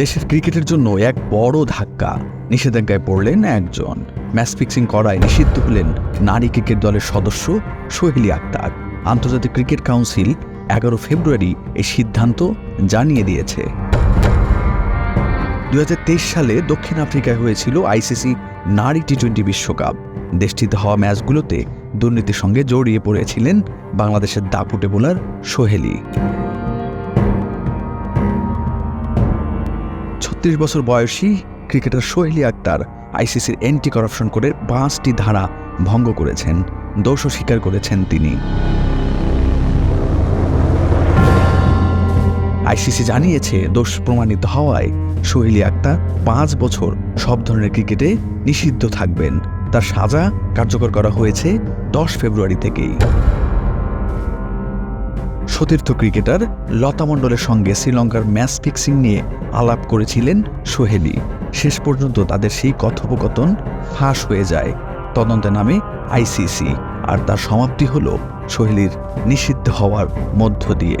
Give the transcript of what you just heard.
দেশের ক্রিকেটের জন্য এক বড় ধাক্কা। নিষেধাজ্ঞায় পড়লেন একজন। ম্যাচ ফিক্সিং করায় নিষিদ্ধ হলেন নারী ক্রিকেট দলের সদস্য সোহেলি আক্তার। আন্তর্জাতিক ক্রিকেট কাউন্সিল এগারো ফেব্রুয়ারি এই সিদ্ধান্ত জানিয়ে দিয়েছে। দু হাজার তেইশ সালে দক্ষিণ আফ্রিকায় হয়েছিল আইসিসি নারী টি টোয়েন্টি বিশ্বকাপ। দেশটিতে হওয়া ম্যাচগুলোতে দুর্নীতির সঙ্গে জড়িয়ে পড়েছিলেন বাংলাদেশের দাপুটে বোলার সোহেলি। ছত্রিশ বছর বয়সী ক্রিকেটার সোহেলি আক্তার আইসিসির অ্যান্টি করাপশন করে পাঁচটি ধারা ভঙ্গ করেছেন, দোষও স্বীকার করেছেন তিনি। আইসিসি জানিয়েছে, দোষ প্রমাণিত হওয়ায় সোহেলি আক্তার পাঁচ বছর সব ধরনের ক্রিকেটে নিষিদ্ধ থাকবেন। তার সাজা কার্যকর করা হয়েছে দশ ফেব্রুয়ারি থেকেই। সতীর্থ ক্রিকেটার লতা মণ্ডলের সঙ্গে শ্রীলঙ্কার ম্যাচ ফিক্সিং নিয়ে আলাপ করেছিলেন সোহেলি। শেষ পর্যন্ত তাদের সেই কথোপকথন ফাঁস হয়ে যায়। তদন্তে নামে আইসিসি, আর তার সমাপ্তি হল সোহেলির নিষিদ্ধ হওয়ার মধ্য দিয়ে।